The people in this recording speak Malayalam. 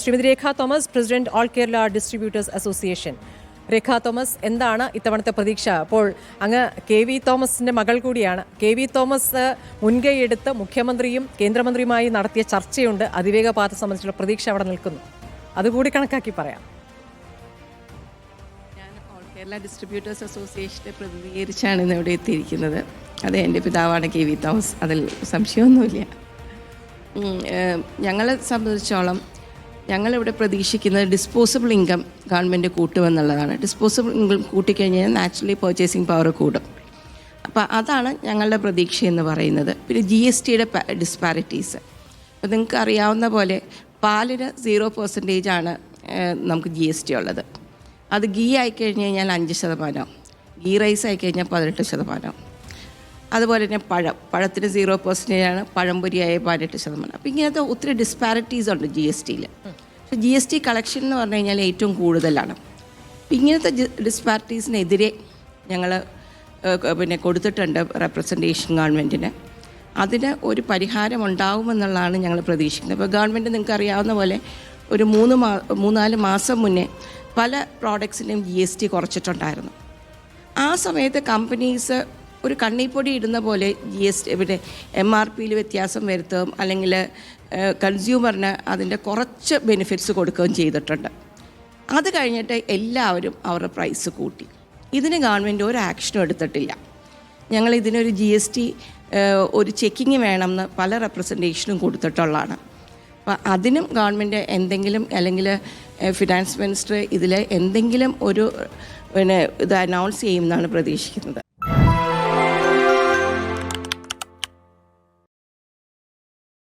Shrimati Rekha Thomas president all Kerala distributors association. Rekha Thomas എന്താണ് ഇത്തവണത്തെ പ്രതീക്ഷ? അപ്പോൾ അങ്ങ് കെ വി തോമസിന്റെ മകൾ കൂടിയാണ്. കെ വി തോമസ് മുൻകൈയെടുത്ത് മുഖ്യമന്ത്രിയും കേന്ദ്രമന്ത്രിയുമായി നടത്തിയ ചർച്ചയുണ്ട്. അതിവേഗ പാത സംബന്ധിച്ചുള്ള പ്രതീക്ഷ അവിടെ നിൽക്കുന്നു. അതുകൂടി കണക്കാക്കി പറയാം. ഞാൻ ഓൾ കേരള ഡിസ്ട്രിബ്യൂട്ടേഴ്സ് അസോസിയേഷനെ പ്രതിനിധീകരിച്ചാണ് ഇന്ന് ഇവിടെ എത്തിയിരിക്കുന്നത്. അതെ എന്റെ പിതാവാണ് കെ വി തോമസ്. അതിൽ സംശയമൊന്നുമില്ല. ഞങ്ങളെ സംബന്ധിച്ചോളം ഞങ്ങളിവിടെ പ്രതീക്ഷിക്കുന്നത് ഡിസ്പോസിബിൾ ഇൻകം ഗവൺമെന്റ് കൂട്ടുമെന്നുള്ളതാണ്. ഡിസ്പോസിബിൾ ഇൻകം കൂട്ടിക്കഴിഞ്ഞാൽ നാച്ചുറലി പർച്ചേസിങ് പവർ കൂടും. അപ്പോൾ അതാണ് ഞങ്ങളുടെ പ്രതീക്ഷ എന്ന് പറയുന്നത്. പിന്നെ ജി എസ് ടിയുടെ ഡിസ്പാരിറ്റീസ് അപ്പോൾ നിങ്ങൾക്ക് അറിയാവുന്ന പോലെ പാലിന് സീറോ പെർസെന്റേജ് ആണ് നമുക്ക് ജി എസ് ടി ഉള്ളത്. അത് ഗീ ആയിക്കഴിഞ്ഞ് കഴിഞ്ഞാൽ അഞ്ച് ശതമാനം. ഗീ റൈസ് ആയിക്കഴിഞ്ഞാൽ പതിനെട്ട് ശതമാനം. അതുപോലെ തന്നെ പഴം. പഴത്തിന് സീറോ പെർസെന്റേജ് ആണ് പഴംപൊരിയായ പതിനെട്ട് ശതമാനം. അപ്പോൾ ഇങ്ങനത്തെ ഒത്തിരി ഡിസ്പാരിറ്റീസ് ഉണ്ട് ജി എസ് ടിയിൽ പക്ഷേ ജി എസ് ടി കളക്ഷൻ എന്ന് പറഞ്ഞു കഴിഞ്ഞാൽ ഏറ്റവും കൂടുതലാണ്. അപ്പം ഇങ്ങനത്തെ ഡിസ്പാരിറ്റീസിനെതിരെ ഞങ്ങൾ പിന്നെ കൊടുത്തിട്ടുണ്ട് റെപ്രസെന്റേഷൻ ഗവൺമെന്റിന് അതിന് ഒരു പരിഹാരം ഉണ്ടാവുമെന്നുള്ളതാണ് ഞങ്ങൾ പ്രതീക്ഷിക്കുന്നത്. ഇപ്പോൾ ഗവൺമെന്റ് നിങ്ങൾക്ക് അറിയാവുന്ന പോലെ ഒരു മൂന്ന് മാ മൂന്നാൽ മാസം മുന്നേ പല പ്രോഡക്ട്സിന്റെയും ജി എസ് ടി കുറച്ചിട്ടുണ്ടായിരുന്നു. ആ സമയത്ത് കമ്പനീസ് ഒരു കണ്ണിപ്പൊടി ഇടുന്ന പോലെ ജി എസ് ടി പിന്നെ എം ആർ പിയിൽ വ്യത്യാസം വരുത്തുകയും അല്ലെങ്കിൽ കൺസ്യൂമറിന് അതിന്റെ കുറച്ച് ബെനിഫിറ്റ്സ് കൊടുക്കുകയും ചെയ്തിട്ടുണ്ട്. അത് കഴിഞ്ഞിട്ട് എല്ലാവരും അവരുടെ പ്രൈസ് കൂട്ടി. ഇതിന് ഗവൺമെന്റ് ഒരു ആക്ഷനും എടുത്തിട്ടില്ല. ഞങ്ങൾ ഇതിനൊരു ജി എസ് ടി ഒരു ചെക്കിങ് വേണമെന്ന് പല റെപ്രസെന്റേഷനും കൊടുത്തിട്ടുള്ളതാണ്. അപ്പോൾ അതിനും ഗവൺമെന്റ് എന്തെങ്കിലും അല്ലെങ്കിൽ ഫിനാൻസ് മിനിസ്റ്റർ ഇതിൽ എന്തെങ്കിലും ഒരു പിന്നെ ഇത് അനൗൺസ് ചെയ്യുമെന്നാണ് പ്രതീക്ഷിക്കുന്നത്.